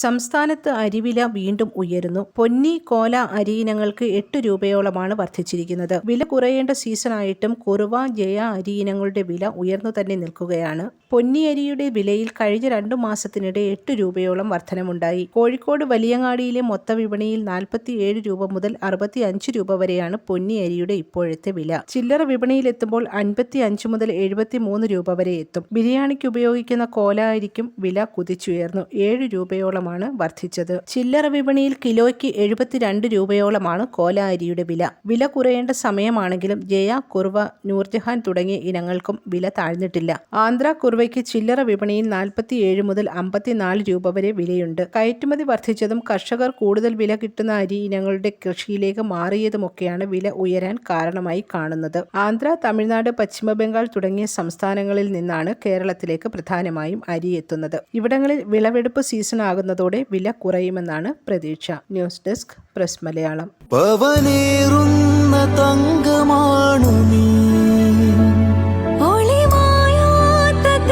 സംസ്ഥാനത്ത് അരിവില വീണ്ടും ഉയരുന്നു. പൊന്നി കോല അരി ഇനങ്ങൾക്ക് എട്ട് രൂപയോളമാണ് വർദ്ധിച്ചിരിക്കുന്നത്. വില കുറയേണ്ട സീസണായിട്ടും കുറുവ ജയ അരി ഇനങ്ങളുടെ വില ഉയർന്നു തന്നെ നിൽക്കുകയാണ്. പൊന്നി അരിയുടെ വിലയിൽ കഴിഞ്ഞ രണ്ടു മാസത്തിനിടെ എട്ട് രൂപയോളം വർധനമുണ്ടായി. കോഴിക്കോട് വലിയങ്ങാടിയിലെ മൊത്ത വിപണിയിൽ നാൽപ്പത്തിയേഴ് രൂപ മുതൽ അറുപത്തി അഞ്ച് രൂപ വരെയാണ് പൊന്നി അരിയുടെ ഇപ്പോഴത്തെ വില. ചില്ലറ വിപണിയിലെത്തുമ്പോൾ അൻപത്തി അഞ്ച് മുതൽ എഴുപത്തി മൂന്ന് രൂപ വരെ എത്തും. ബിരിയാണിക്ക് ഉപയോഗിക്കുന്ന കോല അരിക്കും വില കുതിച്ചുയർന്നു. ഏഴ് രൂപയോളമാണ് വർദ്ധിച്ചത്. ചില്ലറ വിപണിയിൽ കിലോയ്ക്ക് എഴുപത്തിരണ്ട് രൂപയോളമാണ് കോല അരിയുടെ വില. വില കുറയേണ്ട സമയമാണെങ്കിലും ജയ കുർവ നൂർജഹാൻ തുടങ്ങിയ ഇനങ്ങൾക്കും വില താഴ്ന്നിട്ടില്ല. ആന്ധ്ര കുർവയ്ക്ക് ചില്ലറ വിപണിയിൽ നാൽപ്പത്തിയേഴ് മുതൽ അമ്പത്തിനാല് രൂപ വരെ വിലയുണ്ട്. കയറ്റുമതി വർദ്ധിച്ചതും കർഷകർ കൂടുതൽ വില കിട്ടുന്ന അരി ഇനങ്ങളുടെ കൃഷിയിലേക്ക് മാറിയതുമൊക്കെയാണ് വില ഉയരാൻ കാരണമായി കാണുന്നത്. ആന്ധ്ര തമിഴ്നാട് പശ്ചിമ ബംഗാൾ തുടങ്ങിയ സംസ്ഥാനങ്ങളിൽ നിന്നാണ് കേരളത്തിലേക്ക് പ്രധാനമായും അരി എത്തുന്നത്. ഇവിടങ്ങളിൽ വിളവെടുപ്പ് സീസൺ ആകുന്നതോടെ വില കുറയുമെന്നാണ് പ്രതീക്ഷ. News desk press Malayalam. പവനേറുന്ന തങ്കമാണു നീ. ഒളിമായാത്ത